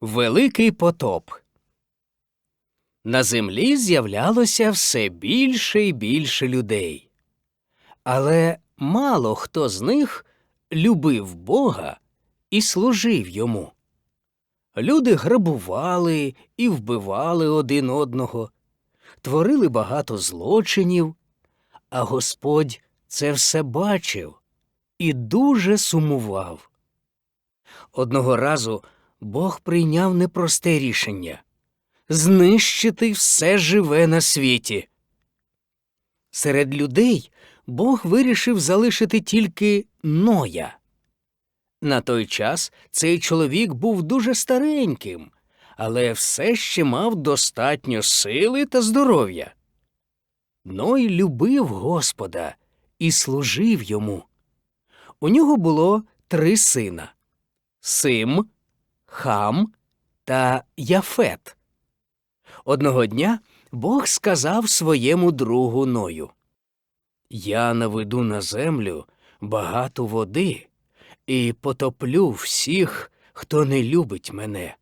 Великий потоп. На землі з'являлося все більше і більше людей. Але мало хто з них любив Бога і служив йому. Люди грабували і вбивали один одного, творили багато злочинів, а Господь це все бачив і дуже сумував. Одного разу Бог прийняв непросте рішення знищити все живе на світі. Серед людей Бог вирішив залишити тільки Ноя. На той час цей чоловік був дуже стареньким, але все ще мав достатньо сили та здоров'я. Ной любив Господа і служив йому. У нього було три сина Сим, Хам та Яфет. Одного дня Бог сказав своєму другу Ною Я наведу на землю багато води і потоплю всіх, хто не любить мене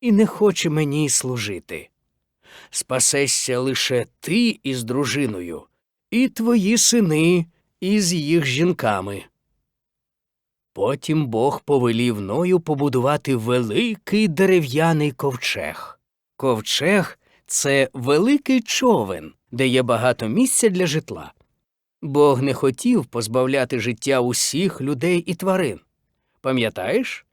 і не хоче мені служити. Спасешся лише ти із дружиною, і твої сини із їх жінками. Потім Бог повелів Ною побудувати великий дерев'яний ковчег. Ковчег це великий човен, де є багато місця для житла. Бог не хотів позбавляти життя усіх людей і тварин. Пам'ятаєш?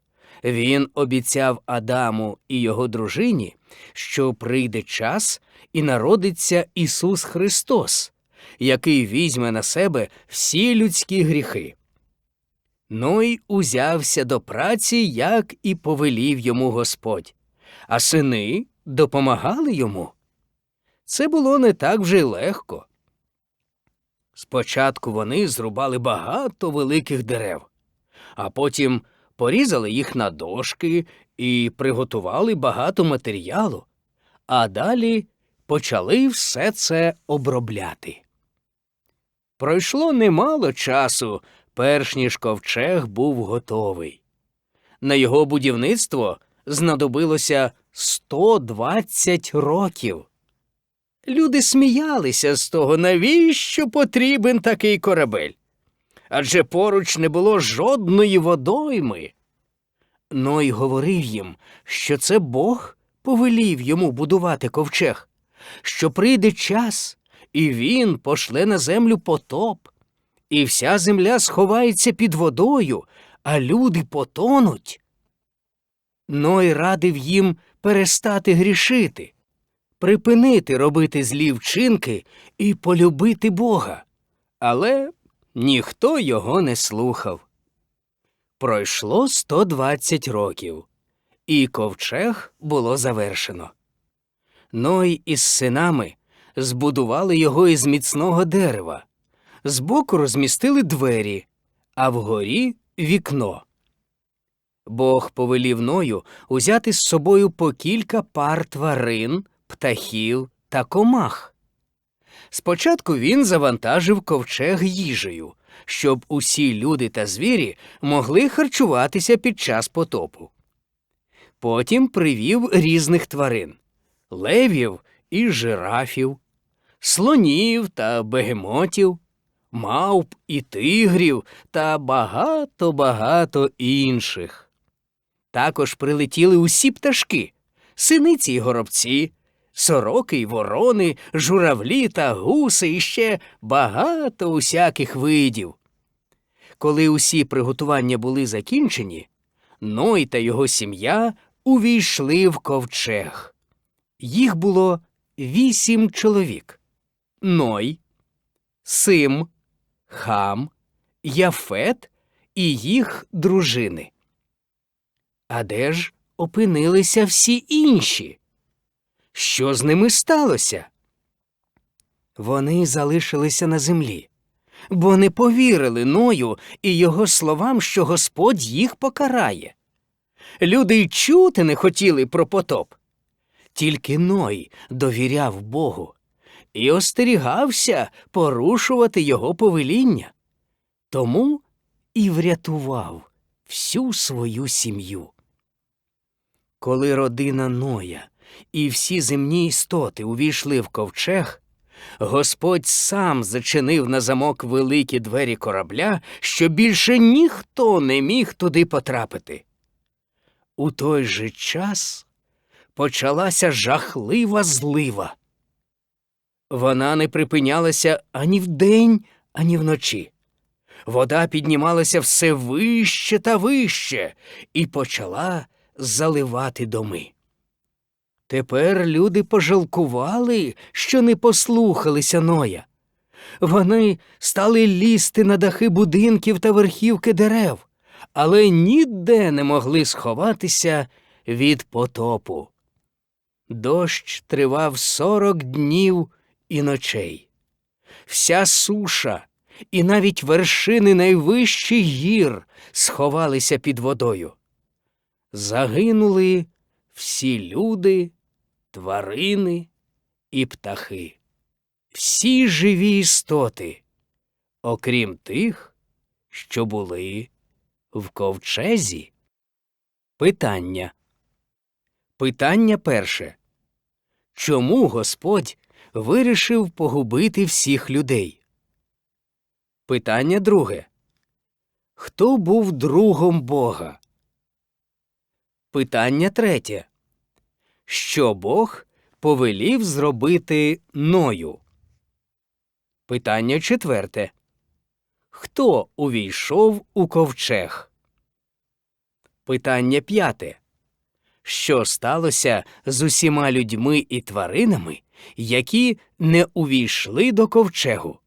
Він обіцяв Адаму і його дружині, що прийде час і народиться Ісус Христос, який візьме на себе всі людські гріхи. Ной узявся до праці, як і повелів йому Господь, а сини допомагали йому. Це було не так вже й легко. Спочатку вони зрубали багато великих дерев, а потім порізали їх на дошки і приготували багато матеріалу, а далі почали все це обробляти. Пройшло немало часу, перш ніж ковчег був готовий. На його будівництво знадобилося 120 років. Люди сміялися з того, навіщо потрібен такий корабель. Адже поруч не було жодної водойми. Ной говорив їм, що це Бог повелів йому будувати ковчег, що прийде час, і він пошле на землю потоп, і вся земля сховається під водою, а люди потонуть. Ной радив їм перестати грішити, припинити робити злі вчинки і полюбити Бога. Але ніхто його не слухав. Пройшло 120 років, і ковчег було завершено. Ной із синами збудували його із міцного дерева, збоку розмістили двері, а вгорі вікно. Бог повелів Ною узяти з собою по кілька пар тварин, птахів та комах. Спочатку він завантажив ковчег їжею, щоб усі люди та звірі могли харчуватися під час потопу. Потім привів різних тварин левів і жирафів, слонів та бегемотів, мавп і тигрів та багато багато інших. Також прилетіли усі пташки, синиці й горобці, сороки й ворони, журавлі та гуси і ще багато усяких видів. Коли усі приготування були закінчені, Ной та його сім'я увійшли в ковчег. Їх було вісім чоловік Ной, Сим, Хам, Яфет і їх дружини. А де ж опинилися всі інші? Що з ними сталося? Вони залишилися на землі, бо не повірили Ною і його словам, що Господь їх покарає. Люди й чути не хотіли про потоп. Тільки Ной довіряв Богу і остерігався порушувати його повеління. Тому і врятував всю свою сім'ю. Коли родина Ноя і всі земні істоти увійшли в ковчег, Господь сам зачинив на замок великі двері корабля, що більше ніхто не міг туди потрапити. У той же час почалася жахлива злива. Вона не припинялася ані вдень, ані вночі. Вода піднімалася все вище та вище і почала заливати доми. Тепер люди пожалкували, що не послухалися Ноя. Вони стали лізти на дахи будинків та верхівки дерев, але ніде не могли сховатися від потопу. Дощ тривав сорок днів і ночей. Вся суша і навіть вершини найвищих гір сховалися під водою. Загинули всі люди, тварини і птахи, всі живі істоти, окрім тих, що були в ковчезі. Питання. Питання перше. Чому Господь вирішив погубити всіх людей? Питання друге. Хто був другом Бога? Питання третє. Що Бог повелів зробити Ною? Питання четверте. Хто увійшов у ковчег? Питання п'яте. Що сталося з усіма людьми і тваринами, які не увійшли до ковчегу?